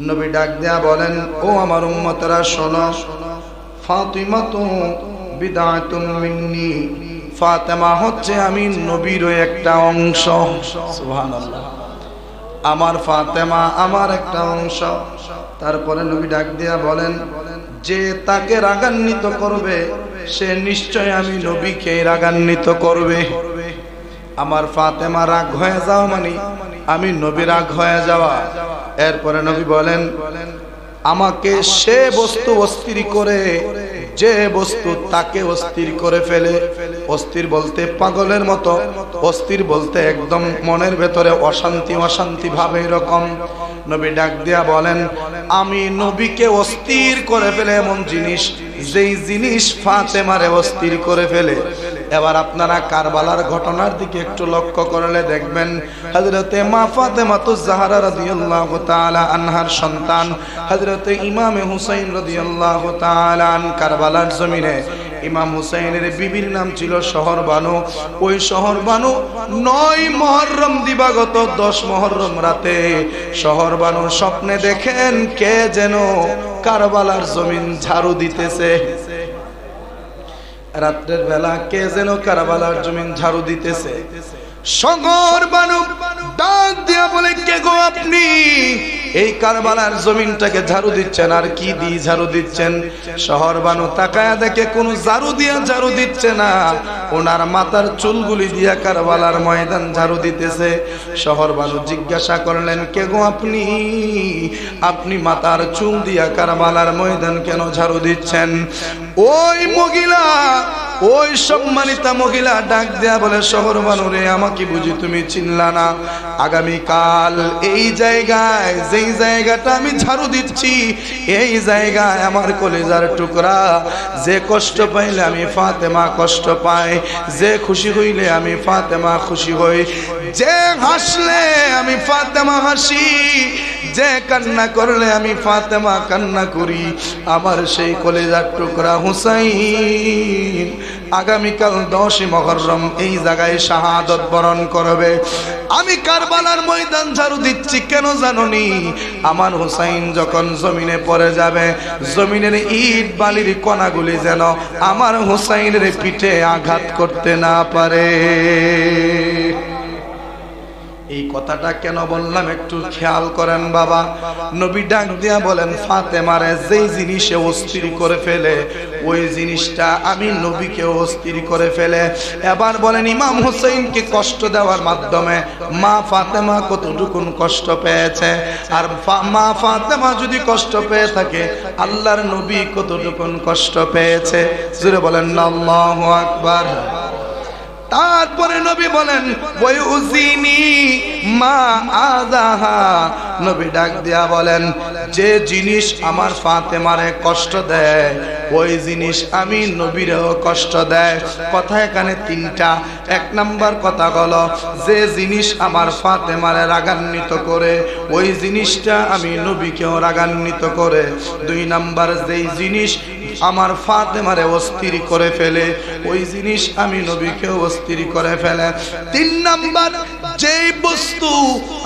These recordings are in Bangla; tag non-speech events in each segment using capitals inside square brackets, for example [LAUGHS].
নবী ডাক দেয়া বলেন, ও আমার উম্মতরা, শোনো। ফাতিমা তো বিদায়তুন মিন্নি। ফাতেমা হচ্ছে আমি নবীর একটা অংশ। সুবহানাল্লাহ। আমার ফাতেমা আমার একটা অংশ। তারপরে নবী ডাক দিয়া বলেন, যে তাকে রাগান্বিত করবে, সে নিশ্চয় আমি নবীকে রাগান্বিত করবে। আমার ফাতেমা রাগ হয়ে যাওয়া মানে আমি নবী রাগ হয়ে যাওয়া। এরপরে নবী বলেন, আমাকে সে বস্তু অস্থির করে, যে বস্তু তাকে অস্থির করে ফেলে। অস্থির বলতে পাগলের মতো, অস্থির বলতে একদম মনের ভেতরে অশান্তি অশান্তি ভাবে এরকম। নবী ডাক দিয়া বলেন, আমি নবীকে অস্থির করে ফেলে এমন জিনিস, যেই জিনিস ফাতেমারে অস্থির করে ফেলে। এবার আপনারা কারবালার ঘটনার দিকে একটু লক্ষ্য করলে দেখবেন হযরতে মা ফাতেমা তো জাহরা রাদিয়াল্লাহু আনহার সন্তান হযরতে ইমামে হুসাইন রাদিয়াল্লাহু তাআলা আন কারবালার জমিনে। ইমাম হুসাইনের বিবির নাম ছিল শহর বানু। ওই শহর বানু নয় মহরম দিবাগত দশ মহরম রাতে। শহর বানুর স্বপ্নে দেখেন কে যেন কারবালার জমিন ঝাড়ু দিতেছে। রাত্রের বেলা কে যেন কারাবালার জমিন ঝাড়ু দিতেছে। সগর বানু ডাক দিয়া বলে, কে গো আপনি? এই কারবালার জমিনটাকে ঝাড়ু দিচ্ছেন, আর কি দিয়ে ঝাড়ু দিচ্ছেন? শহর বানু তাকায়া দেখে কোন ঝাড়ু দিয়া ঝাড়ু দিচ্ছে না। ওনার মাথার চুলগুলি দিয়া কারবালার ময়দান ঝাড়ু দিতেছে। শহর বানু জিজ্ঞাসা করলেন, কে গো আপনি? আপনি মাথার চুল দিয়া কারবালার ময়দান কেন ঝাড়ু দিচ্ছেন? ওই মহিলা ওই সম্মানিতা মহিলা ডাক দেয়া বলে, শহর বানুরে, আমাকে বুঝি তুমি চিনলা না। আগামীকাল এই জায়গায়, যেই জায়গাটা আমি ঝাড়ু দিচ্ছি, এই জায়গায় আমার কলেজার টুকরা। যে কষ্ট পাইলে আমি ফাতেমা কষ্ট পাই, যে খুশি হইলে আমি ফাতেমা খুশি হই। যে হাসলে আমি ফাতেমা হাসি যে কান্না করলে আমি ফাতেমা কান্না করি, আমার সেই কলেজার টুকরা হুসাইন। আগামীকাল দশই মহরম এই জায়গায় শাহাদত বরণ করবে। আমি কারবালার ময়দান ঝাড়ু দিচ্ছি, কেন জাননি? আমার হুসাইন যখন জমিনে পড়ে যাবে, জমিনের ইট বালির কণাগুলি যেন আমার হুসাইনের পিঠে আঘাত করতে না পারে। এই কথাটা কেন বললাম একটু খেয়াল করেন বাবা। নবী ডাক দিয়া বলেন, ফাতেমারে, যেই জিনিসে অস্থির করে ফেলে, ওই জিনিসটা আমি নবীকে অস্থির করে ফেলে। এবার বলেন, ইমাম হুসাইনকে কষ্ট দেওয়ার মাধ্যমে মা ফাতেমা কতটুকুন কষ্ট পেয়েছে? আর মা ফাতেমা যদি কষ্ট পেয়ে থাকে, আল্লাহর নবী কতটুকুন কষ্ট পেয়েছে? জুড়ে বলেন, আল্লাহু আকবার। তারপরে নবী বলেন মা আদাহা নবী ডাক দিয়া বলেন, যে জিনিস আমার ফাতেমারে কষ্ট দেয়, ওই জিনিস আমি নবীরেও কষ্ট দেয়। কথা এখানে তিনটা। এক নাম্বার কথা হলো, যে জিনিস আমার ফাতেমারে রাগান্বিত করে, ওই জিনিসটা আমি নবীকেও রাগান্বিত করে। দুই নাম্বার, যেই জিনিস আমার ফাতেমারে অস্থির করে ফেলে, ওই জিনিস আমি নবীকেও অস্থির করে ফেলে। তিন নাম্বার, যেই বস্তু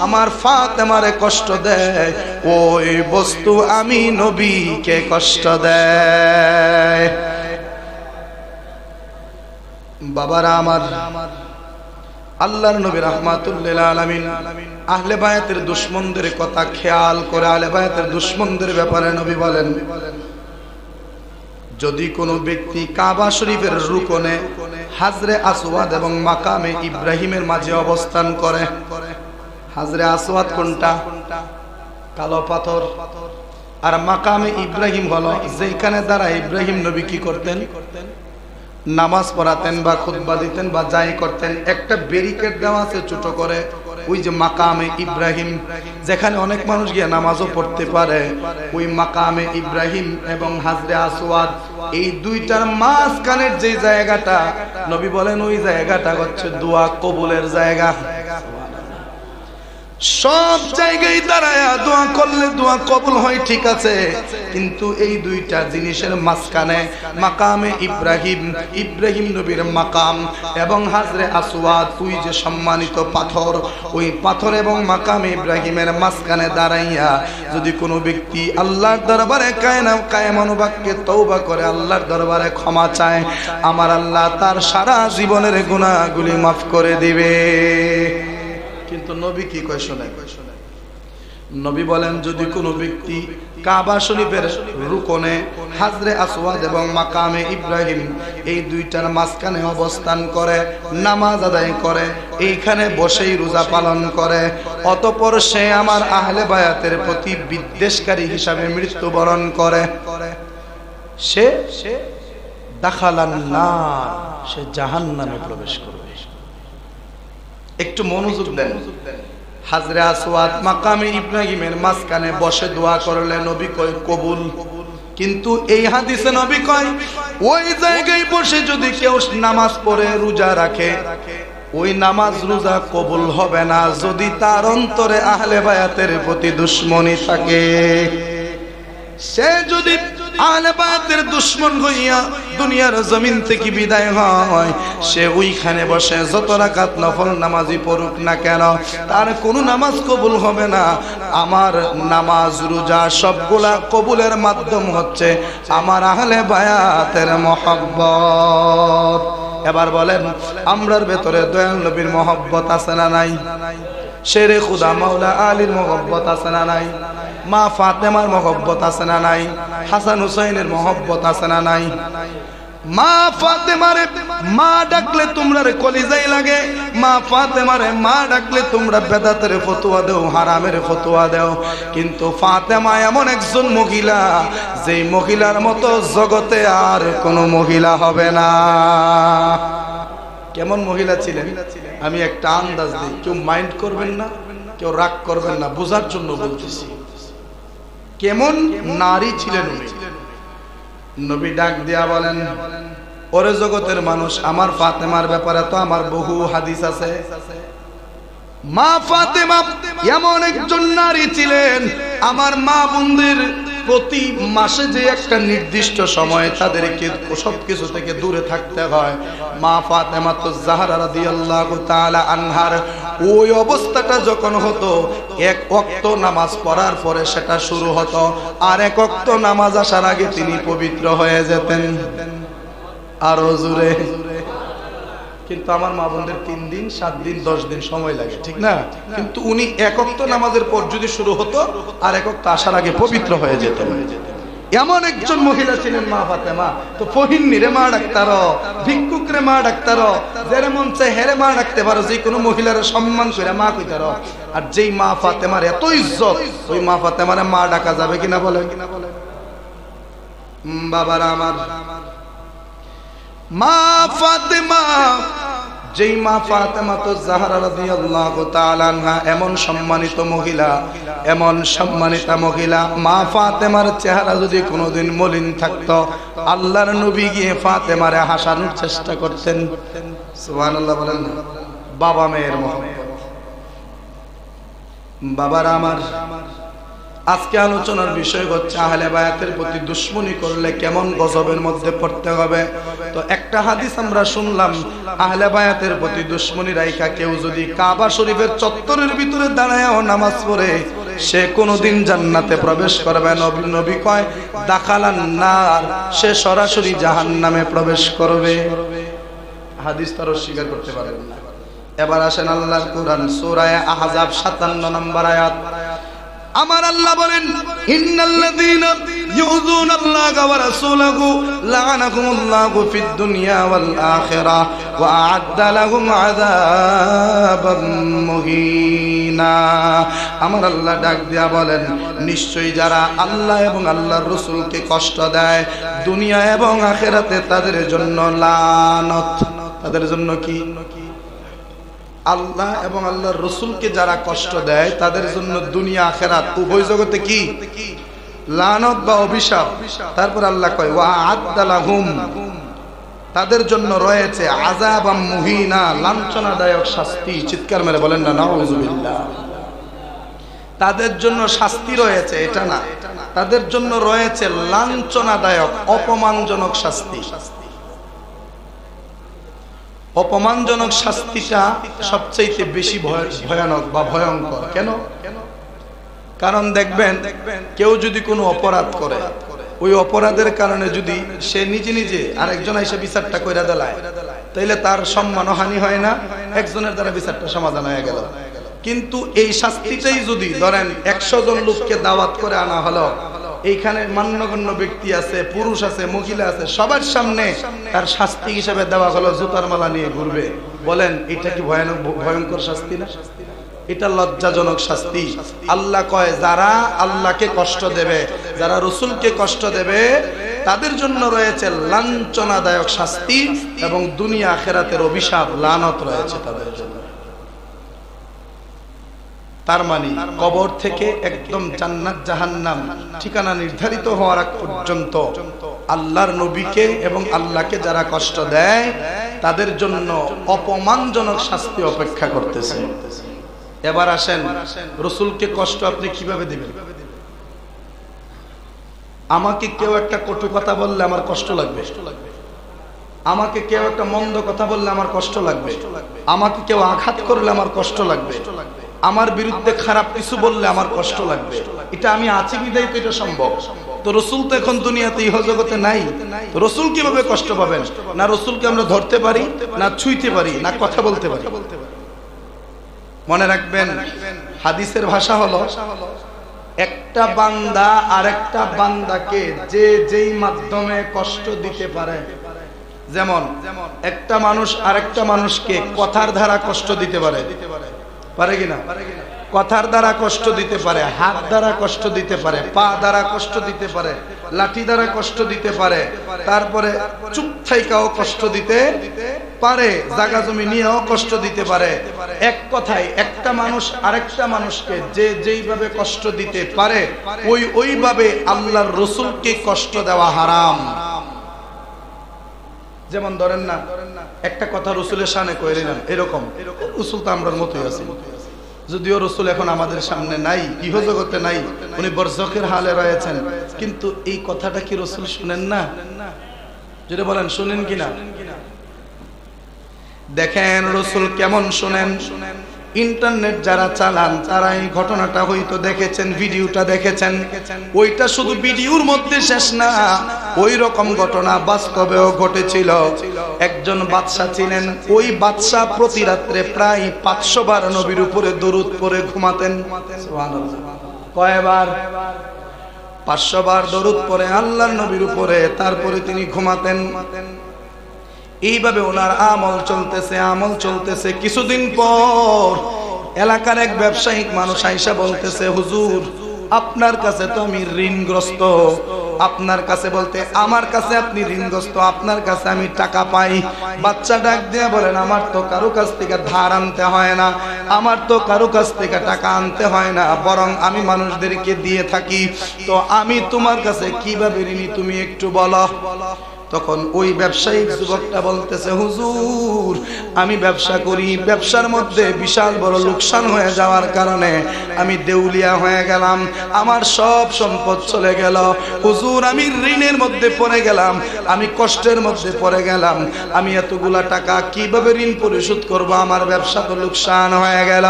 আমার ফাতেমারে কষ্ট দেয়, ওই বস্তু আমি নবীকে কষ্ট দেয়। বাবারা আমার, আল্লাহর নবী রহমাতুল্লিল আলামিন আহলে বায়াতের দুশ্মনদের কথা খেয়াল করে, আহলে বায়াতের দুশ্মনদের ব্যাপারে নবী বলেন বলেন। যদি কোনো ব্যক্তি কাবা শরীফের রুকনে হাজরে আসওয়াদ এবং মাকামে ইব্রাহিমের মাঝে অবস্থান করে, হাজরে আসওয়াদ কোনটা? কালো পাথর। আর মাকামে ইব্রাহিম হলো যেখানে দ্বারা ইব্রাহিম নবী কি করতেন? নামাজ পড়াতেন বা খুতবা দিতেন বা যাই করতেন। একটা ব্যারিকেড দেওয়া আছে ছোট করে। ওই যে মাকামে ইব্রাহিম, যেখানে অনেক মানুষ গিয়ে নামাজও পড়তে পারে, ওই মাকামে ইব্রাহিম এবং হাজরে আসওয়াদ, এই দুইটার মাঝখানের যে জায়গাটা, নবী বলেন ওই জায়গাটা হচ্ছে দোয়া কবুলের জায়গা। সব জায়গায় দাঁড়ায়া দোয়া করলে দোয়া কবুল হয়, ঠিক আছে। কিন্তু এই দুইটা জিনিসের মাঝখানে মাকামে ইব্রাহিম ইব্রাহিম নবীর মাকাম এবং হাজরে আসওয়াদ, তুই যে সম্মানিত পাথর, ওই পাথর এবং মাকামে ইব্রাহিমের মাঝখানে দাঁড়াইয়া যদি কোনো ব্যক্তি আল্লাহর দরবারে কায়না কায়মানুবাক্যে তৌবা করে, আল্লাহর দরবারে ক্ষমা চায়, আমার আল্লাহ তার সারা জীবনের গুণাগুলি মাফ করে দিবে। কিন্তু নবী কি কয় শোনে? নবী বলেন, যদি কোনো ব্যক্তি কাবা শরীফের রুকনে হাজরে আসওয়াদ এবং মাকামে ইব্রাহিম এই দুইটার মাঝখানে অবস্থান করে, নামাজ আদায় করে, এইখানে বসেই রোজা পালন করে, অতপর সে আমার আহলে বায়াতের প্রতি বিদ্বেষকারী হিসাবে মৃত্যুবরণ করে, সে সে দাখালান না সে জাহান্নামে প্রবেশ করবে। একটু মনোযোগ দেন। হাজরে আসওয়াদ মাকামে ইব্রাহিমের মাঝখানে বসে দোয়া করলে নবী কয় কবুল। কিন্তু এই হাদিসে নবী কয় ওই জায়গায় বসে যদি কেউ নামাজ পড়ে রোজা রাখে ওই নামাজ রোজা কবুল হবে না। যদি তার অন্তরে আহলে বায়াতের প্রতি দুশ্মনী থাকে সে যদি আহলে বায়াতের দুশ্মন হইয়া দুনিয়ার জমিন থেকে বিদায় হয়। সে ওইখানে বসে যত রাকাত নফল নামাজি পড়ুক না কেন, তার কোনো নামাজ কবুল হবে না। আমার নামাজ, রোজা সবগুলা কবুলের মাধ্যম হচ্ছে আমার আহলে বায়াতের মহব্বত। এবার বলেন, আমরার ভেতরে দয়াল নবীর মহব্বত আছে না নাই? শেরে খুদা মাওলা আলীর মহব্বত আছে না নাই? মা ফাতেমার মহব্বত আছে না নাই? হাসান হুসাইনের মহব্বত আছে না নাই? মা ফাতেমারে মা ডাকলে তোমরা কলিজাই লাগে। মা ফাতেমারে মা ডাকলে তোমরা বেদাতের ফতুয়া দেও, হারামের ফতুয়া দেও। কিন্তু ফাতেমা এমন একজন মহিলা, যেই মহিলার মতো জগতে আর কোনো মহিলা হবে না। কেমন মহিলা ছিলেন? আমি একটা আন্দাজ দিই, কেউ মাইন্ড করবেন না, কেউ রাগ করবেন না, বোঝার জন্য বলতেছি। কেমন নারী ছিলেন নবী ডাক দিয়া বলেন, ওরে জগতের মানুষ, আমার ফাতেমার ব্যাপারে তো আমার বহু হাদিস আছে। মা ফাতেমা এমন একজন নারী ছিলেন, আমার মা বোনদের প্রতি মাসে যে একটা নির্দিষ্ট সময় তাদেরকে সব কিছু থেকে দূরে থাকতে হয়। মা ফাতেমা তো জাহারা রাদিয়াল্লাহু তাআলা আনহার ওই অবস্থাটা যখন হতো, এক ওয়াক্ত নামাজ পড়ার পরে সেটা শুরু হতো। আর এক ওয়াক্ত নামাজ আসার আগে তিনি পবিত্র হয়ে যেতেন। আরও জুড়ে কিন্তু আমার মা বোনদের তিন দিন সাত দিন দশ দিন সময় লাগে ঠিক না? কিন্তু উনি একক্ত নামাজের পর যদি শুরু হতো আর একক্ত আসার আগে পবিত্র হয়ে যেত। এমন একজন মহিলা ছিলেন মা ফাতেমা। তো ফহিন্নি রে মা ডাক্তার ভিক্ষুক রে মা ডাক্তার যেরে মন চাই হেরে মা ডাকতে পারো যে কোনো মহিলার সম্মান করে মা কইতার আর যেই মা ফাতেমার এত ইজ্জত ওই মা ফাতেমারে মা ডাকা যাবে কিনা বলে কিনা বলে বাবারা আমার মা ফাতেমা, যেই মা ফাতেমা তো জাহারা রাদিয়াল্লাহু তাআলা এমন সম্মানিত মহিলা, এমন সম্মানিতা মহিলা, মা ফাতেমার চেহারা যদি কোনোদিন মলিন থাকতো, আল্লাহর নবী গিয়ে ফাতেমারে হাসানোর চেষ্টা করতেন। সুবহানাল্লাহ বলেন বাবা মেয়ের মহব্বত। বাবারা আমার আজকে আলোচনার বিষয় হচ্ছে আহলে বায়াতের প্রতি দুশ্মনী করলে কেমন গজবের মধ্যে পড়তে হবে? তো একটা হাদিস আমরা শুনলাম, আহলে বায়াতের প্রতি দুশ্মনী রাইখা কেউ যদি কাবা শরীফের চত্বরের ভিতরে দাঁড়ায়ও নামাজ পড়ে, সে কোনোদিন জান্নাতে প্রবেশ করবে নবী নবী কয় দাখালান নার সে সরাসরি জাহান্নামে প্রবেশ করবে। হাদিস তার স্বীকার করতে পারবেন না। এবার আসেন আল্লাহর কোরআন, সূরা আহজাব 57 নম্বর আয়াত। আমার আল্লাহ বলেন, ইন্নাল্লাযীনা আ'আদ্দা লাহুম আমার আল্লাহ ডাক দিয়া বলেন, নিশ্চয়ই যারা আল্লাহ এবং আল্লাহর রাসূলকে কষ্ট দেয়, দুনিয়া এবং আখেরাতে তাদের জন্য লানত। তাদের জন্য কি? আল্লাহ এবং আল্লাহর রসুলকে যারা কষ্ট দেয়, তাদের জন্য দুনিয়া, আখেরাত। উভয় জগতে কি? লানত বা অভিশাপ। তারপর আল্লাহ কয়, ওয়া আদালাহুম তাদের জন্য রয়েছে আজাব মুহিনা, লাঞ্ছনাদায়ক শাস্তি। চিৎকার মেরে বলেন না নাউজুবিল্লাহ তাদের জন্য শাস্তি রয়েছে, এটা না। তাদের জন্য রয়েছে লাঞ্ছনাদায়ক, অপমানজনক শাস্তি শাস্তি। অপমানজনক শাস্তিটা সবচেয়ে বেশি ভয়- ভয়ানক বা ভয়ঙ্কর। কেন? কারণ দেখবেন, কেউ যদি কোনো অপরাধ করে, ওই অপরাধের কারণে যদি সে নিজে নিজে আরেকজন এসে বিচারটা কইরা দেলায়, তাইলে তার সম্মান হানি হয় না, একজনের দ্বারা বিচারটা সমাধান হয়ে গেল। কিন্তু এই শাস্তিটাই যদি ধরেন একশো জন লোককে দাওয়াত করে আনা হলো এইখানে মান্যগণ্য ব্যক্তি আছে, পুরুষ আছে, মহিলা আছে, সবার সামনে তার শাস্তি হিসেবে দেওয়া হলো, জুতার মালা নিয়ে ঘুরবে। বলেন, এটা কি ভয়ানক, ভয়ঙ্কর শাস্তি না? এটা লজ্জাজনক শাস্তি। আল্লাহ কয়, যারা আল্লাহকে কষ্ট দেবে, যারা রসুলকে কষ্ট দেবে, তাদের জন্য রয়েছে লাঞ্ছনাদায়ক শাস্তি এবং দুনিয়া আখেরাতের অভিশাপ, লানত রয়েছে তাদের জন্য। তার মানে কবর থেকে একদম জান্নাত, জাহান্নাম ঠিকানা নির্ধারিত হওয়ার আগ পর্যন্ত আল্লাহর নবীকে এবং আল্লাহকে যারা কষ্ট দেয়, তাদের জন্য অপমানজনক শাস্তি অপেক্ষা করতেছে। এবার আসেন, রসুলকে কষ্ট আপনি কীভাবে দিবেন? আমাকে কেউ একটা কটু কথা বললে আমার কষ্ট লাগবে। আমাকে কেউ একটা মন্দ কথা বললে আমার কষ্ট লাগবে। আমাকে কেউ আঘাত করলে আমার কষ্ট লাগবে। আমার বিরুদ্ধে খারাপ কিছু বললে আমার কষ্ট লাগবে। এটা আমি আছি বিদায় এটা সম্ভব। তো রসুল তো এখন দুনিয়াতে ইহ জগতে নাই। রসুল কীভাবে কষ্ট পাবেন? না রসুলকে আমরা ধরতে পারি, না ছুঁইতে পারি, না কথা বলতে পারি। মনে রাখবেন, হাদিসের ভাষা হলো, একটা বান্দা আর একটা বান্দাকে যে যেই মাধ্যমে কষ্ট দিতে পারে। যেমন, একটা মানুষ আরেকটা মানুষকে কথার দ্বারা কষ্ট দিতে পারে। পারে কিনা? কথার দ্বারা কষ্ট দিতে পারে, হাত দ্বারা কষ্ট দিতে পারে, পা দ্বারা কষ্ট দিতে পারে, লাঠি দ্বারা কষ্ট দিতে পারে, তারপরে চুপ থাইকাও কষ্ট দিতে পারে, জাগা জমি নিয়েও কষ্ট দিতে পারে। এক কথায় একটা মানুষ আরেকটা মানুষকে যে যেইভাবে কষ্ট দিতে পারে, ওই ওইভাবে আল্লাহর রসুলকে কষ্ট দেওয়া হারাম। যেমন ধরেন না, একটা কথা রসুলের সামনে কয়ে নিলাম এরকম। রসুল তো আমরার মতোই আছে। যদিও রসুল এখন আমাদের সামনে নাই, ইহজগতে নাই, উনি বর্জকের হালে রয়েছেন। কিন্তু এই কথাটা কি রসুল শুনেন না? যদি বলেন, শুনেন কিনা? দেখেন রসুল কেমন শুনেন শুনেন। ইন্টারনেট যারা চালান, তারা এই ঘটনাটা হয়তো দেখেছেন, ভিডিওটা দেখেছেন। ওইটা শুধু ভিডিওর মধ্যে শেষ না ওই রকম ঘটনা বাস্তবেও ঘটেছিল। একজন বাদশা ছিলেন, ওই বাদশা প্রতি রাত্রে প্রায় পাঁচশো বার নবীর উপরে দরুদ পরে ঘুমাতেন। কয়বার? পাঁচশো বার দরুদ পরে আল্লাহর নবীর উপরে, তারপরে তিনি ঘুমাতেন। এইভাবে ওনার আমল চলতেছে আমল চলতেছে। কিছুদিন পর এলাকার এক ব্যবসায়িক মানুষ আইসা বলতেছে, হুজুর, আপনার কাছে তো আমি ঋণগ্রস্ত। আপনার কাছে বলতে, আমার কাছে আপনি ঋণগ্রস্ত, আপনার কাছে আমি টাকা পাই। বাচ্চা ডাক দিয়ে বলেন, আমার তো কারও কাছ থেকে ধার আনতে হয় না, আমার তো কারও কাছ থেকে টাকা আনতে হয় না, বরং আমি মানুষদেরকে দিয়ে থাকি। তো আমি তোমার কাছে কীভাবে ঋণী তুমি একটু বলো। তখন ওই ব্যবসায়িক যুবকটা বলতেছে, হুজুর, আমি ব্যবসা করি, ব্যবসার মধ্যে বিশাল বড় লোকসান হয়ে যাওয়ার কারণে আমি দেউলিয়া হয়ে গেলাম, আমার সব সম্পদ চলে গেল। হুজুর, আমি ঋণের মধ্যে পড়ে গেলাম, আমি কষ্টের মধ্যে পড়ে গেলাম, আমি এতগুলা টাকা কীভাবে ঋণ পরিশোধ করব? আমার ব্যবসা তো লোকসান হয়ে গেল।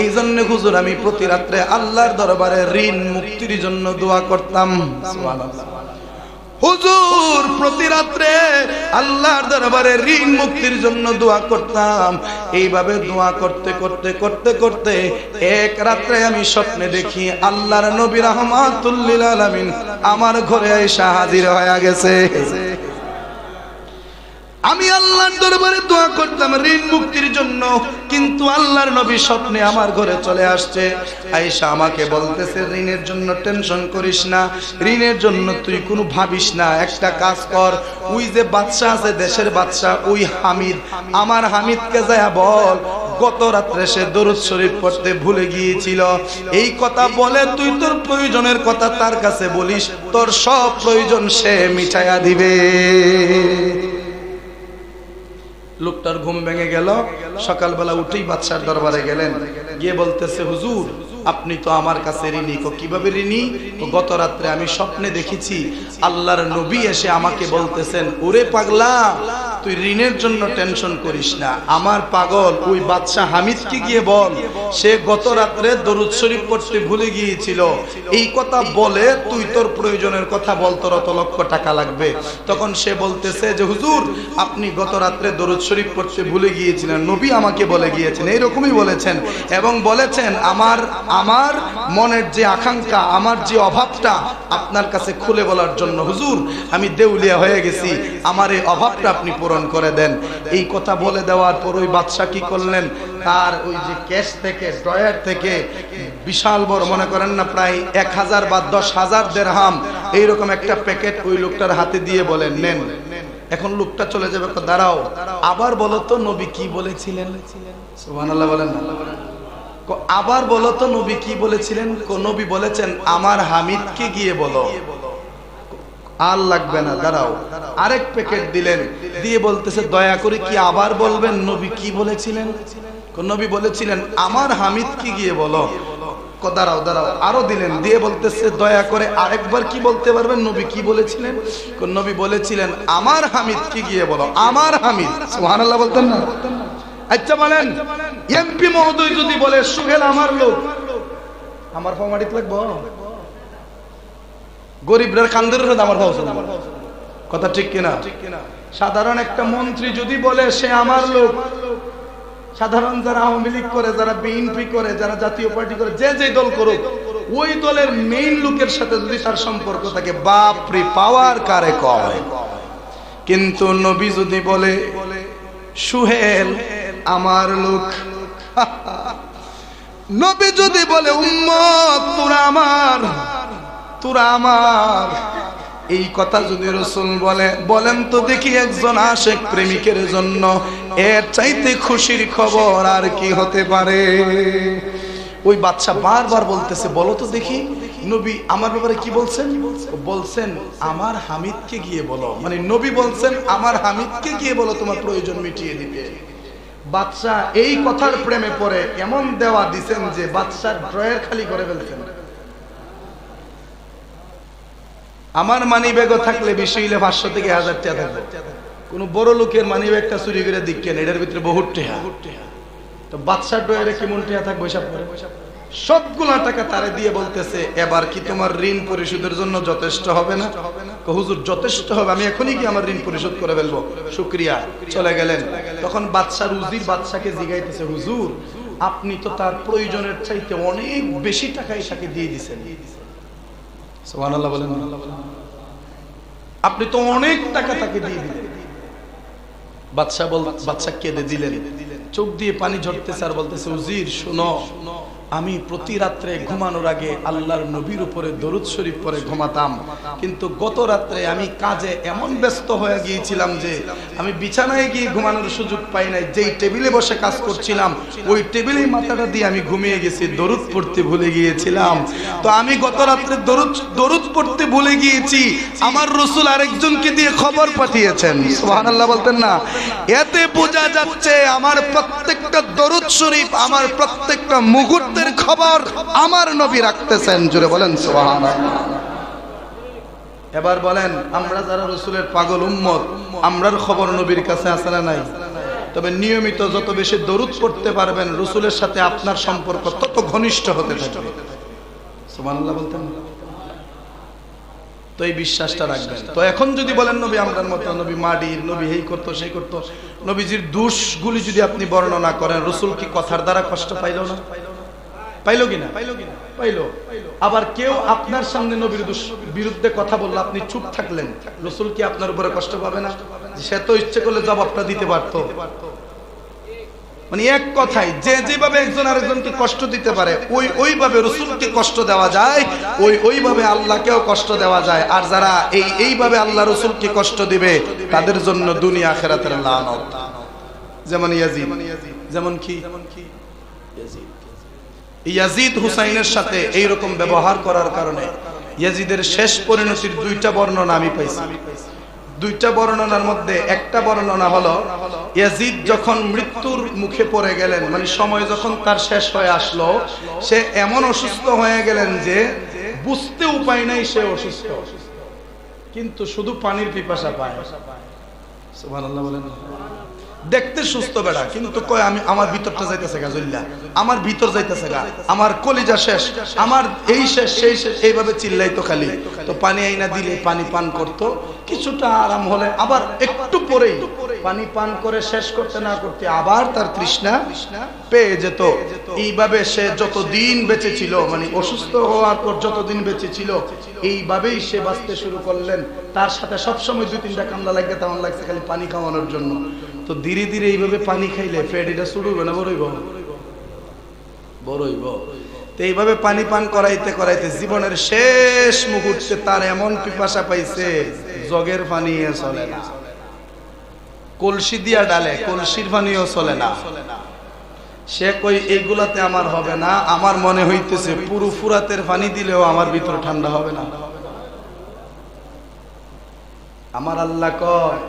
এই জন্য হুজুর, আমি প্রতি রাত্রে আল্লাহর দরবারে ঋণ মুক্তির জন্য দোয়া করতাম। হুজুর, প্রতি রাত্রে আল্লাহর দরবারে ঋণ মুক্তির জন্য দোয়া করতাম। এইভাবে দোয়া করতে করতে করতে করতে এক রাত্রে আমি স্বপ্নে দেখি আল্লাহর নবী রহমাতুল্লিল আলামিন আমার ঘরে এসে হাজির হয়ে গেছে। আমি আল্লাহর দরবারে দোয়া করতাম, ঋণ মুক্তির জন্য। কিন্তু আল্লাহর নবী স্বপ্নে আমার ঘরে চলে আসছে। আয়েশা আমাকে বলতেছে, ঋণের জন্য টেনশন করিস না। ঋণের জন্য তুই কোনো ভাবিস না। একটা কাজ কর। ওই যে বাদশা আছে, দেশের বাদশা ওই হামিদ। আমার হামিদকে যায় বল, গত রাত্রে সে দরুদ শরীফ পড়তে ভুলে গিয়েছিল। এই কথা বলে তুই তোর প্রয়োজনের কথা তার কাছে বলিস। তোর সব প্রয়োজন সে মিঠাইয়া দিবে। লোকটার ঘুম ভেঙে গেল। সকালবেলা উঠেই বাদশার দরবারে গেলেন। গিয়ে বলতেছে, হুজুর, আপনি তো আমার কাছে ঋণী। কো, কীভাবে ঋণী? গত রাত্রে আমি স্বপ্নে দেখেছি, আল্লাহর নবী এসে আমাকে বলতেছেন, ওরে পাগলা তুই ঋণের জন্য টেনশন করিস না। আমার পাগল, ওই বাদশা হামিদকে গিয়ে বল, সে গত রাত্রে দরুদ শরীফ পড়তে ভুলে গিয়েছিল। এই কথা বলে তুই তোর প্রয়োজনের কথা বল, তোর অত লক্ষ টাকা লাগবে। তখন সে বলতেছে যে, হুজুর, আপনি গত রাত্রে দরুদ শরীফ পড়তে ভুলে গিয়েছিলেন। নবী আমাকে বলে গিয়েছেন। এইরকমই বলেছেন এবং বলেছেন, আমার আমার মনের যে আকাঙ্ক্ষা, আমার যে অভাবটা আপনার কাছে খুলে বলার জন্য, হুজুর, আমি দেউলিয়া হয়ে গেছি। আমার এই অভাবটা আপনি পূরণ করে দেন। এই কথা বলে দেওয়ার পর ওই বাদশাহ কি করলেন? তার ওই যে ক্যাশ থেকে, ড্রয়ার থেকে বিশাল বড়, মনে করেন না, প্রায় এক হাজার বা দশ হাজার দেড়হাম এইরকম একটা প্যাকেট ওই লোকটার হাতে দিয়ে বলেন, নেন। এখন লোকটা চলে যাবে দাঁড়াও। আবার বলো তো নবী কি বলেছিলেন? সুবহানাল্লাহ বলেন আবার বলো তো নবী কি বলেছিলেন? নবী বলেছেন, আমার হামিদকে গিয়ে বলো। আর লাগবে না, দাঁড়াও। আরেক প্যাকেট দিলেন। দিয়ে বলতেছে, দয়া করে কি আবার বলবেন? নবী কি বলেছিলেন? ক- নবী বলেছিলেন, আমার হামিদকে গিয়ে বলো? ক- দাঁড়াও দাঁড়াও, আরও দিলেন। দিয়ে বলতেছে, দয়া করে আরেকবার কি বলতে পারবেন? নবী কি বলেছিলেন? ক- নবী বলেছিলেন, আমার হামিদকে গিয়ে বলো? আমার হামিদ। সুবহানাল্লাহ বলতেন না। আচ্ছা বলেন, এমপি মহোদয় যদি বলে, সুহেল আমার লোক। আমার ফমারিত লাগবো। গরিবরা কান্দের আমার ভাও কথা ঠিক কিনা? সাধারণ একটা মন্ত্রী যদি বলে সে আমার লোক। সাধারণ যারা আওয়ামী লীগ করে যারা বিএনপি করে যারা জাতীয় পার্টি করে যে যে দল করুক ওই দলের মেইন লোকের সাথে যদি তার সম্পর্ক থাকে বাপরে পাওয়ার কারে কয়? কিন্তু নবী যদি বলে সুহেল আমার লোক। [LAUGHS] নবী যদি বলে উম্মত তোরা আমার তোরা আমার। এই কথা যদি রসুল বলে, বলেন তো দেখি একজন আশেক প্রেমিকের জন্য। এর চাইতে খুশির খবর আর কি হতে পারে? ওই বাচ্চা বারবার বলতেছে, বলো তো দেখি। নবী আমার ব্যাপারে কি বলছেন? বলছেন, আমার হামিদকে গিয়ে বলো। মানে নবী বলছেন, আমার হামিদকে গিয়ে বলো তোমার প্রয়োজন মিটিয়ে দিতে। বাচ্চা এই কথার প্রেমে পড়ে, এমন দেওয়া দিছেন যে বাদশার ড্রয়ার খালি করে ফেলছেন। আমার মানি ব্যাগও থাকলে বেশি হইলে পাঁচশো থেকে হাজার টাকা থাকবে। কোন বড় লোকের মানি ব্যাগটা চুরি করে দিচ্ছেন এটার ভিতরে বহুত টেহা। তো বাদশার ড্রয়ারে কেমন টেহা থাকবে হিসাব করে? সবগুলা টাকা তারে দিয়ে বলতেছে, এবার কি তোমার ঋণ পরিশোধের জন্য যথেষ্ট হবে না? হুজুর, যথেষ্ট হবে। আমি এখনই কি আমার ঋণ পরিশোধ করে ফেলব? শুক্রিয়া। চলে গেলেন। তখন বাদশার উজির বাদশাকে জিগাইতেছে, হুজুর, আপনি তো তার প্রয়োজনের চাইতে অনেক বেশি টাকাই তাকে দিয়ে দিছেন। আপনি তো অনেক টাকা তাকে দিয়ে দিলেন। বাদশা বল বাদশা কেঁদে দিলেন? চোখ দিয়ে পানি ঝরতেছে আর বলতেছে উজির শোনো। আমি প্রতি রাত্রে ঘুমানোর আগে আল্লাহর নবীর উপরে দরুদ শরীফ পরে ঘুমাতাম। কিন্তু গত রাত্রে আমি কাজে এমন ব্যস্ত হয়ে গিয়েছিলাম যে আমি বিছানায় গিয়ে ঘুমানোর সুযোগ পাই নাই। যেই টেবিলে বসে কাজ করছিলাম, ওই টেবিলেই মাথাটা দিয়ে আমি ঘুমিয়ে গেছি, দরুদ পড়তে ভুলে গিয়েছিলাম। তো আমি গত রাত্রে দরুদ দরুদ পড়তে ভুলে গিয়েছি। আমার রসুল আরেকজনকে দিয়ে খবর পাঠিয়েছেন। সুবহানাল্লাহ বলতেন না, এতে বোঝা যাচ্ছে আমার প্রত্যেকটা দরুদ শরীফ, আমার প্রত্যেকটা মুহূর্তের খবর আমার নবী রাখতেছেন জুড়ে বলেন সুবহানাল্লাহ। এবার বলেন, আমরা যারা রসুলের পাগল উম্মত, আমরার খবর নবীর কাছে আছে না নাই? তবে নিয়মিত যত বেশি দরুদ পড়তে পারবেন, রসুলের সাথে আপনার সম্পর্ক তত ঘনিষ্ঠ হতে থাকবে। সুবহানাল্লাহ বলতেন তো এই বিশ্বাসটা রাখবেন। তো এখন যদি বলেন, নবী আমরার মতো, নবী মাডির নবী এই করতো সেই করতো। নবীজির দোষগুলি যদি আপনি বর্ণনা করেন, রসুল কি কথার দ্বারা কষ্ট পাইল না? পাইলো কিনা? পাইলো। আবার কেউ আপনার সামনে নবীর বিরুদ্ধে কথা বলল আপনি চুপ থাকলেন। রসুল কি আপনার উপরে কষ্ট পাবে না? সে তো ইচ্ছে করলে জবাবটা দিতে পারতো। মানে এক কথাই যে যেভাবে একজন আরেকজনকে কষ্ট দিতে পারে, ওই ওইভাবে রসুলকে কষ্ট দেওয়া যায়, ওই ওইভাবে আল্লাহকেও কষ্ট দেওয়া যায়। আর যারা এই এইভাবে আল্লাহ রসুলকে কষ্ট দিবে, তাদের জন্য দুনিয়া আখেরাতের লানত। যেমন ইয়াজিদ। যেমন কি? ইয়াজিদ। ইয়াজিদ হুসাইনের সাথে এই রকম ব্যবহার করার কারণে ইয়াজিদের শেষ পরিণতির দুইটা বর্ণনা আমি পাইছি। দুইটা বর্ণনার মধ্যে একটা বর্ণনা হলো, ইয়াজিদ যখন মৃত্যুর মুখে পড়ে গেলেন মানে সময় যখন তার শেষ হয়ে আসলো, সে এমন অসুস্থ হয়ে গেলেন যে বুঝতে উপায় নাই সে অসুস্থ। কিন্তু শুধু পানির পিপাসা পায়। সুবহানাল্লাহ বলেন। দেখতে সুস্থ বেড়া, কিন্তু কয়, আমি আমার ভিতরটা যাইতেছে গা, জল্লা। আমার ভিতর যাইতেছে গা। আমার কলিজা শেষ। আমার এই শেষ, সেই শেষ। এইভাবে চিল্লাইতো খালি। তো পানি আইনা দিলে পানি পান করত। কিছুটা আরাম হলে আবার একটু পরেই পানি পান করে শেষ করতে না করতে আবার তার তৃষ্ণা পেয়ে যেত। এইভাবে সে যতদিন বেঁচে ছিল মানে অসুস্থ হওয়ার পর যতদিন বেঁচে ছিল, এইভাবেই সে বাঁচতে শুরু করলেন। তার সাথে সবসময় দুই তিনটা কামলা লাগবে তেমন লাগছে খালি পানি খাওয়ানোর জন্য। তো ধীরে ধীরে এইভাবে পানি খাইলে পেট এটা শুরুবে না বড়ইব বড়ইব তো এইভাবে পানি পান করাইতে করাইতে জীবনের শেষ মুহূর্তে তার এমন পিপাসা পাইছে, জগের পানি চলে না। কলসি দিয়া ডালে কলসির পানিও চলে না। সে কই, এইগুলাতে আমার হবে না। আমার মনে হইতেছে পুরো ফুরাতের পানি দিলেও আমার ভিতর ঠান্ডা হবে না। আমার আল্লাহ কয়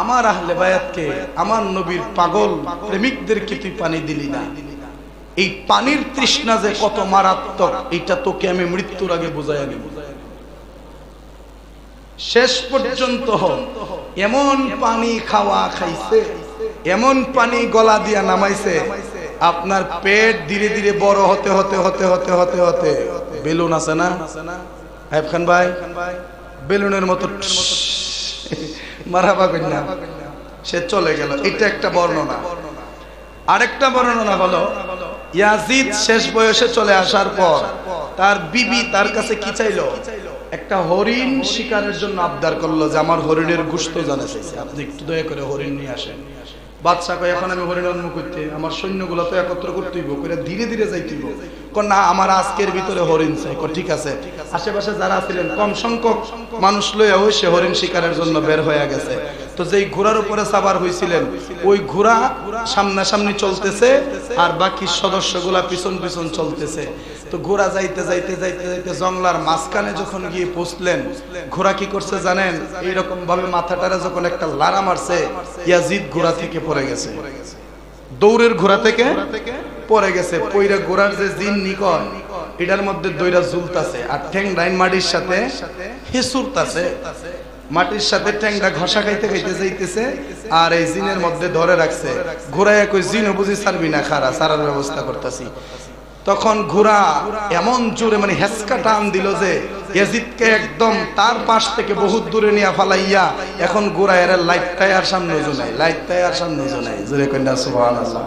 আমার আহলে বায়াতকে, আমার নবীর পাগল প্রেমিকদেরকে তুই পানি দিলি না। এই পানির তৃষ্ণা যে কত মারাত্মক এটা তোকে আমি মৃত্যুর আগে বুঝাই নিব শেষ পর্যন্ত এমন পানি খাওয়া খাইছে, এমন পানি গলা দিয়া নামাইছে, আপনার পেট ধীরে ধীরে বড় হতে হতে হতে হতে হতে হতে, বেলুন আছে না? হাইফ খান ভাই? বেলুনের মতো মারাবা কন্যা, সে চলে গেল। এটা একটা বর্ণনা। আরেকটা বর্ণনা হলো, ইয়াজিদ শেষ বয়সে চলে আসার পর তার বিবি তার কাছে কি চাইলো? একটা হরিণ শিকারের জন্য আবদার করল যে আমার হরিণের গুস্ত জানা চাইছে। আপনি একটু দয়া করে হরিণ নিয়ে আসেন। বাদশা কয়, এখন আমি হরিণ অন্য করতে, আমার সৈন্যগুলো তো একত্র করতে হইব করে ধীরে ধীরে যাইতে হইব। কন না, আমার আজকের ভিতরে হরিণ চাই। কর ঠিক আছে। আশেপাশে যারা ছিলেন, কম সংখ্যক মানুষ লইয়া ওই সে হরিণ শিকারের জন্য বের হয়ে গেছে। তো যেই ঘোড়ার উপরে সাবার হয়েছিলেন ওই ঘোড়া সামনাসামনি চলতেছে আর বাকি সদস্যগুলা পিছন পিছন চলতেছে। তো ঘোড়া যাইতে যাইতে যাইতে যাইতে জংলার মাঝখানে যখন গিয়ে পৌঁছলেন, ঘোড়া কি করছে জানেন? এইরকম ভাবে মাথাটারে যখন একটা লারা মারছে, ইয়াজিদ ঘোড়া থেকে পড়ে গেছে। দৌড়ের ঘোড়া থেকে পড়ে গেছে। পইরা ঘোড়ার যে জিন নিকয় এটার মধ্যে দইরা ঝুলতাছে। আর ঠ্যাং ডাইন মাটির সাথে হেসুরতাছে। মাটির সাথে ট্যাংটা ঘষা খাইতে খাইতে যাইতেছে, আর এই জিনের মধ্যে ধরে রাখছে। ঘোড়ায় কই জিনও বুঝি ছাড়বি না, খারা সারার ব্যবস্থা করতেছি। তখন ঘোড়া এমন জোরে মানে হেসকা টান দিল যে, ইয়াজিদকে একদম তার পাশ থেকে বহুত দূরে নিয়ে ফালাইয়া এখন ঘোড়া এর লাইট টায়ার সামনে জোনাই লাইট টায়ার সামনে জোনাই জোরে কন্যা সুবহানাল্লাহ।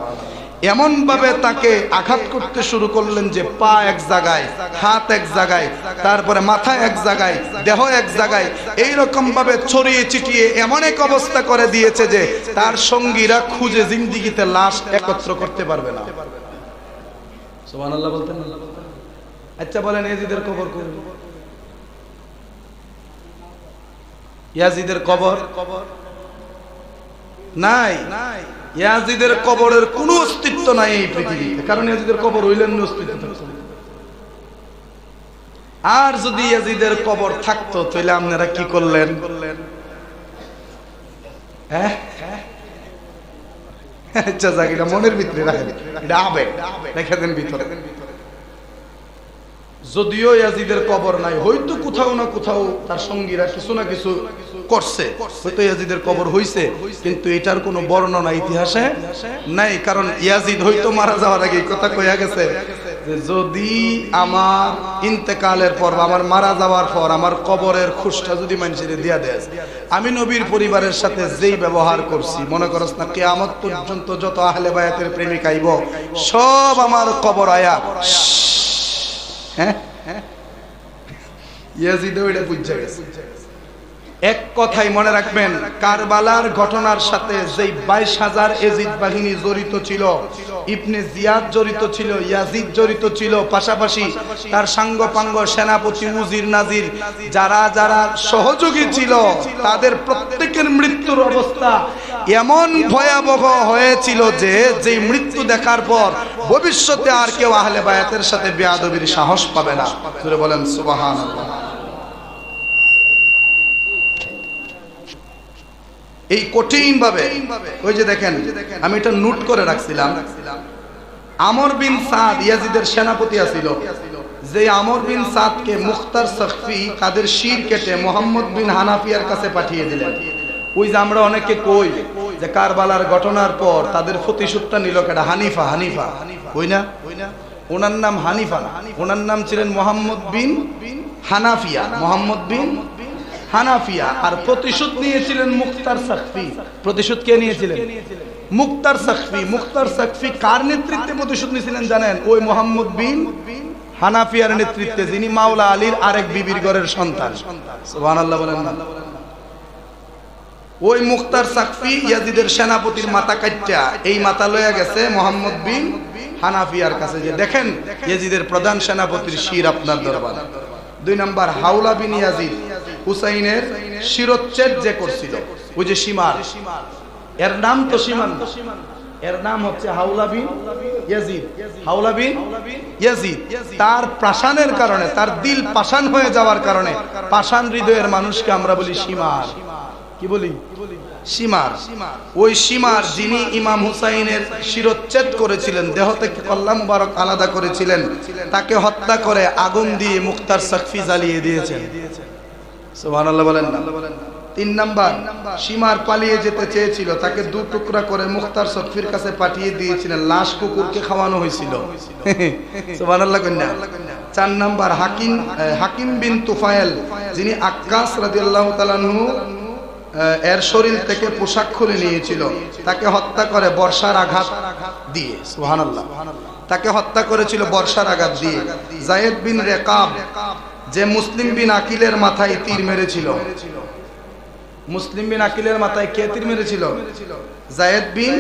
এমন ভাবে তাকে আঘাত করতে শুরু করলেন যে পা এক জায়গায় হাত এক জায়গায় তারপরে মাথা এক জায়গায় দেহ এক জায়গায় এই রকম ভাবে ছড়িয়ে ছিটিয়ে এমন এক অবস্থা করে দিয়েছে যে তার সঙ্গীরা খুঁজে জিন্দিগিতে লাশ একত্র করতে পারবে না। সুবহানাল্লাহ বলতেন। আচ্ছা বলেন ইয়াজিদের কবর কোন ইয়াজিদের কবর। নাই। নাই। ইয়াজিদের কবরের কোনো অস্তিত্ব নাই এই পৃথিবীতে। কারণ ইয়াজিদের কবর হইলেন অস্তিত্ব। আর যদি ইয়াজিদের কবর থাকতো, তাহলে আপনারা কি করলেন? হ্যাঁ? আচ্ছা মনের ভিতরে রাখেন। ভিতরে। যদিও ইয়াজিদের কবর নাই, হয়তো কোথাও না কোথাও তার সঙ্গীরা কিছু না কিছু করছে। হয়তো ইয়াজিদের কবর হইছে কিন্তু এটার কোনো বর্ণনা ইতিহাসে নাই কারণ ইয়াজিদ হয়তো মারা যাওয়ার আগে কথা কইয়া গেছে যদি আমার ইন্তেকালের পর আমার মারা যাওয়ার পর আমার কবরের খুশটা যদি মানুষের দিয়া দেয় আমি নবীর পরিবারের সাথে যেই ব্যবহার করছি মনে করস না কেয়ামত পর্যন্ত যত আহলে বায়াতের প্রেমিক আইব সব আমার কবর আয়া হ্যাঁ। ইয়াজিদও এটা বুঝে গেছে। এক কথাই মনে রাখবেন, কারবালার ঘটনার সাথে যেই বাইশ হাজার এজিদ বাহিনী জড়িত ছিল, ইবনে জিয়াদ জড়িত ছিল, ইয়াজিদ জড়িত ছিল, পাশাপাশি তার সাঙ্গ পাঙ্গ সেনাপতি মুজির নাজির, যারা যারা সহযোগী ছিল, তাদের প্রত্যেকের মৃত্যুর অবস্থা এমন ভয়াবহ হয়েছিল যে যে মৃত্যু দেখার পর ভবিষ্যতে আর কেউ আহলে বায়াতের সাথে বেয়াদবির সাহস পাবে না। বলেন সুবাহান এই কঠিন ভাবে ওই যে দেখেন আমি এটা নোট করে রাখছিলাম। আমর বিন সাদ ইয়াজিদের সেনাপতি আছিল। যে আমর বিন সাদকে মুখতার সখফি তাদের শির কেটে মোহাম্মদ বিন হানাফিয়ার কাছে পাঠিয়ে দিলেন। ওই যে আমরা অনেকে কই যে কারবালার ঘটনার পর তাদের প্রতিশোধটা নিল কেটা হানিফা হানিফা। ওই না? ওনার নাম হানিফা না। ওনার নাম ছিলেন মোহাম্মদ বিন হানাফিয়া। মোহাম্মদ বিন হানাফিয়া আর প্রতিশোধ নিয়েছিলেন মুক্তার সাকফি। প্রতিশোধ কে নিয়েছিলেন? মুক্তার সাকফি। মুক্তার সাকফি কার নেতৃত্বে প্রতিশোধ নিয়েছিলেন জানেন? ওই মোহাম্মদ বিন হানাফিয়ার নেতৃত্বে, যিনি মাওলা আলীর আরেক বিবির ঘরের সন্তান। সুবহানাল্লাহ বলেন না। ওই মুক্তার সাকফি ইয়াজিদের সেনাপতির মাথা কাটটা এই মাথা লইয়া গেছে মোহাম্মদ বিন হানাফিয়ার কাছে। যে দেখেন, ইয়াজিদের প্রধান সেনাপতির শির আপনার দরবার। দুই নাম্বার, হাওলা বিন ইয়াজিদ। হুসাইনের শিরোচ্ছেদ যে করছিল, ওই যে সীমার। এর নাম তো সীমান এর নাম হচ্ছে হাওলা বিন তার কারণে, তার দিল পাষাণ হয়ে যাওয়ার কারণে, পাষাণ হৃদয়ের মানুষকে আমরা বলি কি বলি? সীমার। ওই সীমার যিনি ইমাম হুসাইনের শিরোচ্ছেদ করেছিলেন, দেহ থেকে কল্লা মুবারক আলাদা করেছিলেন, তাকে হত্যা করে আগুন দিয়ে মুক্তার সাকফি জ্বালিয়ে দিয়েছেন। তিন নাম্বার, সীমার পালিয়ে যেতে চেয়েছিল, তাকে দু টুকরা করে মুখতার সফির কাছে পাঠিয়ে দিয়েছিলেন, লাশ কুকুরকে খাওয়ানো হয়েছিল। [LAUGHS] চার নাম্বার, হাকিম হাকিম বিন তুফায়েল, যিনি তাআলাহু এর শরীর থেকে পোশাক খুলে নিয়েছিল, তাকে হত্যা করে বর্ষার আঘাত দিয়ে। সুবহানাল্লাহ। তাকে হত্যা করেছিল বর্ষার আঘাত দিয়ে। জায়েদ বিন রেকাব যে মুসলিম বিন আকিলের মাথায় তীর মেরেছিল। মুসলিম বিন আকিলের মাথায় কে তীর মেরেছিল? জায়েদ বিন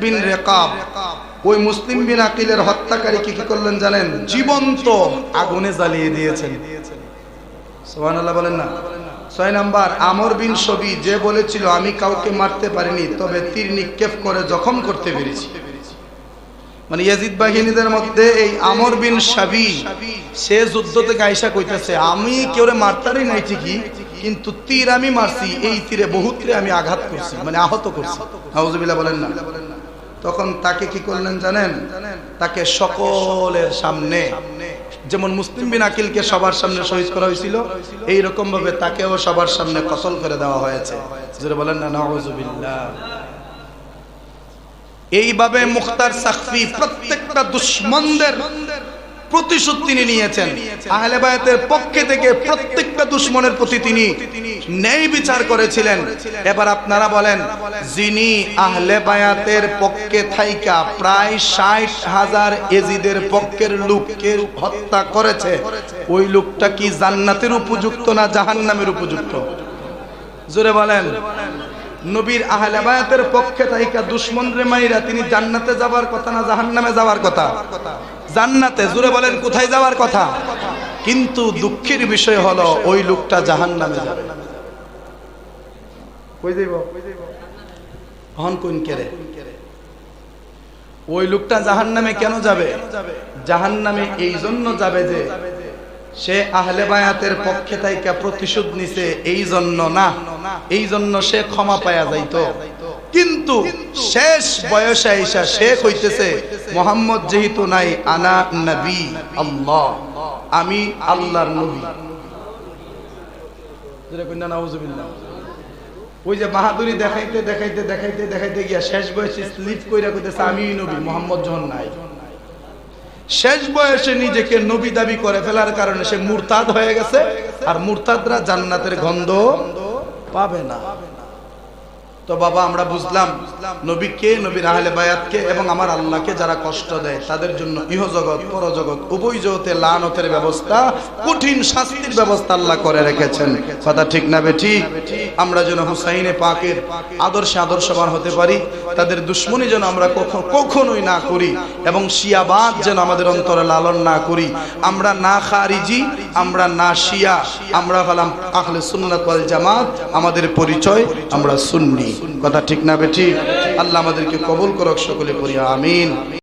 বিন রেকাব। ওই মুসলিম বিন আকিলের হত্যাকারী কি কি করলেন জানেন? জীবন্ত আগুনে জ্বালিয়ে দিয়েছেন। সুবহানাল্লাহ বলেন না। ছয় নাম্বার, আমর বিন ছবি যে বলেছিল, আমি কাউকে মারতে পারিনি, তবে তীর নিক্ষেপ করে জখম করতে পেরেছি। মানে ইয়াজিদ বাহিনীদের মধ্যে এই আমর বিন সাবি সে যুদ্ধ থেকে আইসা কইতেছে, আমি কেউ মারতারই নাই ঠিকই, কিন্তু তীর আমি মারছি, এই তীরে বহু তীরে আমি আঘাত করছি মানে আহত করছি। হাউজুবিল্লাহ বলেন না। তখন তাকে কি করলেন জানেন? তাকে সকলের সামনে, যেমন মুসলিম বিন আকিলকে সবার সামনে শহীদ করা হয়েছিল এইরকম ভাবে তাকেও সবার সামনে কতল করে দেওয়া হয়েছে। বলেন না, নাউজুবিল্লাহ। এইভাবে মুখতার সাকফি প্রত্যেকটা দুশ্মনদের প্রতিশোধ তিনি নিয়েছেন। আহলে বায়াতের পক্ষে থেকে প্রত্যেকটা দুশ্মনের প্রতি তিনি ন্যায় বিচার করেছিলেন। এবার আপনারা বলেন, যিনি আহলে বায়াতের পক্ষে থাইকা প্রায় ষাট হাজার এজিদের পক্ষের লোককে হত্যা করেছে, ওই লোকটা কি জান্নাতের উপযুক্ত না জাহান্নামের উপযুক্ত? জোরে বলেন। নবীর আহলে বায়াতের পক্ষে থাইকা দুশ্মন রে মাইরা তিনি জান্নাতে যাবার কথা না জাহান্নামে যাওয়ার কথা? জান্নাতে, জুড়ে বলেন, কোথায় যাওয়ার কথা? কিন্তু দুঃখের বিষয় হলো, ওই লোকটা জাহান নামে ওই লোকটা জাহান নামে কেন যাবে? জাহান নামে এই জন্য যাবে যে সে আহলে বায়াতের পক্ষে তাইকা প্রতিশোধ নিছে এই জন্য না। এই জন্য সে ক্ষমা পায়া যাইতো। কিন্তু শেষ বয়সে আইসা সে কইতেছে, মোহাম্মদ যেহেতু নাই, আনা নবী, আল্লাহ। আমি আল্লাহর নবী। ওই যে বাহাদুরি দেখাইতে দেখাইতে দেখাইতে দেখাইতে গিয়া শেষ বয়সে স্লিপ কইরা কইতেছে আমি নবী, মোহাম্মদ যখন নাই। শেষ বয়সে নিজেকে নবী দাবি করে ফেলার কারণে সে মুরতাদ হয়ে গেছে। আর মুরতাদরা জান্নাতের গন্ধ পাবে না। তো বাবা, আমরা বুঝলাম নবী নবীকে নবীর আহলে বায়াতকে এবং আমার আল্লাহকে যারা কষ্ট দেয়, তাদের জন্য ইহজগৎ, পরজগৎ, উভয় জগতে লানতের ব্যবস্থা, কঠিন শাস্তির ব্যবস্থা আল্লাহ করে রেখেছেন। কথা ঠিক না বেঠি? আমরা যেন হুসাইনে পাকের আদর্শে আদর্শবান হতে পারি, তাদের দুশ্মনী যেন আমরা কখনোই না করি, এবং শিয়াবাদ যেন আমাদের অন্তরে লালন না করি। আমরা না খারিজি, আমরা না শিয়া, আমরা হলাম আহলে সুন্নাত ওয়াল জামাত, আমাদের পরিচয় আমরা সুন্নি। কথা ঠিক না বেঠি আল্লাহ আমাদেরকে কবুল করক সকলে করি আমিন।